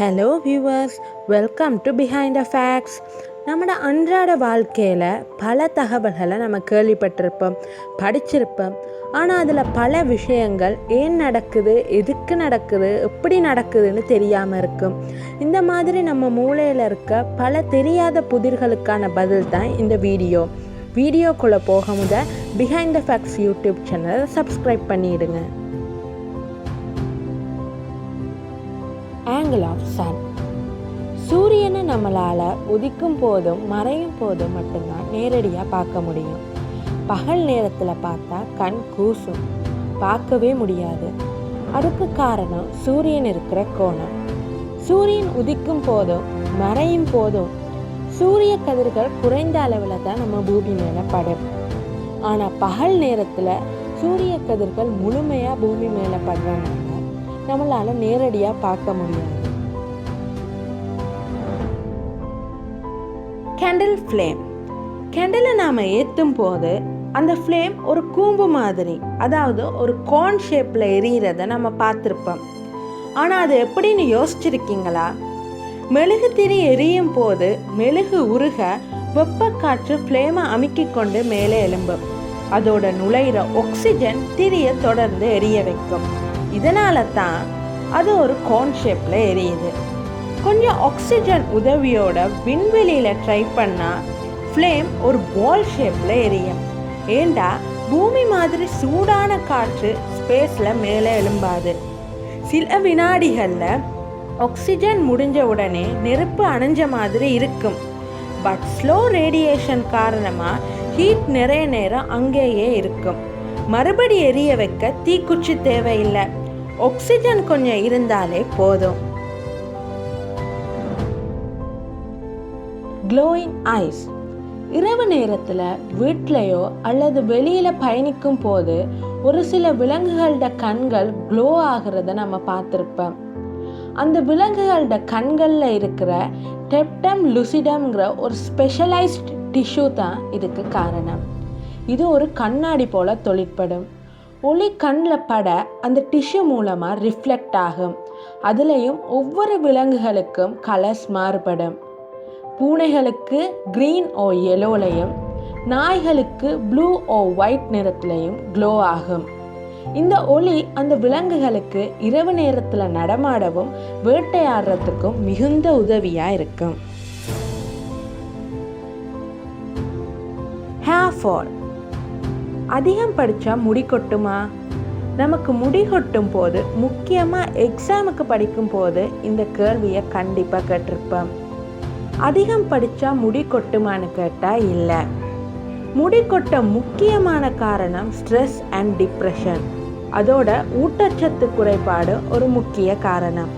Hello viewers welcome to behind the facts நம்மளோட அன்றாட வாழ்க்கையில் பல தகவல்களை நம்ம கேள்விப்பட்டிருப்போம் படிச்சிருப்போம். ஆனால் அதில் பல விஷயங்கள் ஏன் நடக்குது எதுக்கு நடக்குது எப்படி நடக்குதுன்னு தெரியாமல் இருக்கும். இந்த மாதிரி நம்ம மூளையில் இருக்க பல தெரியாத புதிர்களுக்கான பதில் தான் இந்த வீடியோ. வீடியோக்குள்ளே போக முத பிஹைண்ட் த ஃபேக்ட்ஸ் யூடியூப் சேனலை சப்ஸ்கிரைப் பண்ணிடுங்க. ஆங்கிள் ஆஃப் சன் சூரியனை நம்மளால் உதிக்கும் போதும் மறையும் போதும் மட்டும்தான் நேரடியாக பார்க்க முடியும். பகல் நேரத்தில் பார்த்தா கண் கூசும். பார்க்கவே முடியாது. அதுக்கு காரணம் சூரியன் இருக்கிற கோணம். சூரியன் உதிக்கும் போதும் மறையும் போதும் சூரிய கதிர்கள் குறைந்த அளவில் தான் நம்ம பூமி மேலே படும். ஆனால் பகல் நேரத்தில் சூரிய கதிர்கள் முழுமையாக பூமி மேலே படுறாங்க. நம்மளால் நேரடியாக பார்க்க முடியாது. கேண்டில் ஃப்ளேம் கெண்டலை நாம் ஏற்றும் போது அந்த ஃப்ளேம் ஒரு கூம்பு மாதிரி அதாவது ஒரு கோன் ஷேப்பில் எரியிறத நம்ம பார்த்துருப்போம். ஆனால் அது எப்படின்னு யோசிச்சிருக்கீங்களா? மெழுகு திரி எரியும் போது மெழுகு உருக வெப்பக்காற்று ஃப்ளேமை அமுக்கி கொண்டு மேலே எழும்பும். அதோட நுழையிற ஆக்சிஜன் திரியை தொடர்ந்து எரிய வைக்கும். இதனால தான் அது ஒரு கோன் ஷேப்பில் எரியுது. கொஞ்சம் ஆக்சிஜன் உதவியோட விண்வெளியில் ட்ரை பண்ணால் ஃப்ளேம் ஒரு பால் ஷேப்பில் எரியும். ஏண்டா? பூமி மாதிரி சூடான காற்று ஸ்பேஸில் மேலே எழும்பாது. சில வினாடிகளில் ஆக்சிஜன் முடிஞ்ச உடனே நெருப்பு அணைஞ்ச மாதிரி இருக்கும். பட் ஸ்லோ ரேடியேஷன் காரணமாக ஹீட் நிறைய நேரம் அங்கேயே இருக்கும். மறுபடி எரிய வைக்க தீக்குச்சி தேவையில்லை. ஆக்சிஜன் கொஞ்சம் இருந்தாலே போதும். க்ளோயிங் ஐஸ் இரவு நேரத்தில் வீட்லேயோ அல்லது வெளியில் பயணிக்கும் போது ஒரு சில விலங்குகளோட கண்கள் க்ளோ ஆகிறத நம்ம பார்த்துருப்போம். அந்த விலங்குகளோட கண்களில் இருக்கிற டெப்டம் லுசிடம்ங்கிற ஒரு ஸ்பெஷலைஸ்ட் டிஷ்யூ தான் இதுக்கு காரணம். இது ஒரு கண்ணாடி போல தொழிற்படும். ஒளி கண்ணில் பட அந்த டிஷ்யூ மூலமாக ரிஃப்ளெக்ட் ஆகும். அதுலேயும் ஒவ்வொரு விலங்குகளுக்கும் கலர்ஸ் மாறுபடும். பூனைகளுக்கு க்ரீன் ஓ எல்லோலையும் நாய்களுக்கு ப்ளூ ஓ ஒயிட் நிறத்துலையும் க்ளோ ஆகும். இந்த ஒளி அந்த விலங்குகளுக்கு இரவு நேரத்தில் நடமாடவும் வேட்டையாடுறதுக்கும் மிகுந்த உதவியாக இருக்கும். ஹேர் ஃபால் அதிகம் படித்தா முடி கொட்டுமா? நமக்கு முடி கொட்டும் போது முக்கியமாக எக்ஸாமுக்கு படிக்கும் போது இந்த கேள்வியை கண்டிப்பாக கேட்டிருப்பேன் அதிகம் படித்தா முடி கொட்டுமான்னு கேட்டால் இல்லை. முடி கொட்ட முக்கியமான காரணம் ஸ்ட்ரெஸ் அண்ட் டிப்ரெஷன் அதோட ஊட்டச்சத்து குறைபாடு ஒரு முக்கிய காரணம்.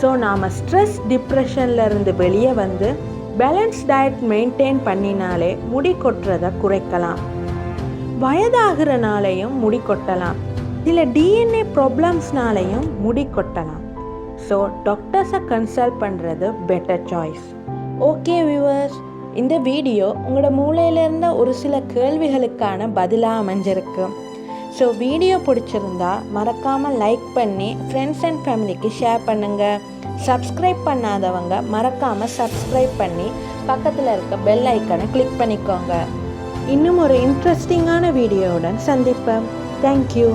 ஸோ நாம் ஸ்ட்ரெஸ் டிப்ரெஷன்லேருந்து வெளியே வந்து பேலன்ஸ் டயட் மெயின்டைன் பண்ணினாலே முடி கொட்டுறதை குறைக்கலாம். வயதாகிறனாலையும் முடி கொட்டலாம் சில டிஎன்ஏ ப்ராப்ளம்ஸ்னாலையும் முடி கொட்டலாம் ஸோ டாக்டர்ஸை கன்சல்ட் பண்ணுறது பெட்டர் சாய்ஸ் ஓகே வியூவர்ஸ் இந்த வீடியோ உங்களோட மூளையிலிருந்த ஒரு சில கேள்விகளுக்கான பதிலாக அமைஞ்சிருக்கு. ஸோ வீடியோ பிடிச்சிருந்தா மறக்காமல் லைக் பண்ணி ஃப்ரெண்ட்ஸ் அண்ட் ஃபேமிலிக்கு ஷேர் பண்ணுங்கள் சப்ஸ்கிரைப் பண்ணாதவங்க மறக்காமல் சப்ஸ்கிரைப் பண்ணி பக்கத்தில் இருக்க பெல் ஐக்கனை கிளிக் பண்ணிக்கோங்க. இன்னும் ஒரு இன்ட்ரெஸ்டிங்கான வீடியோவுடன் சந்திப்பேன் தேங்க்யூ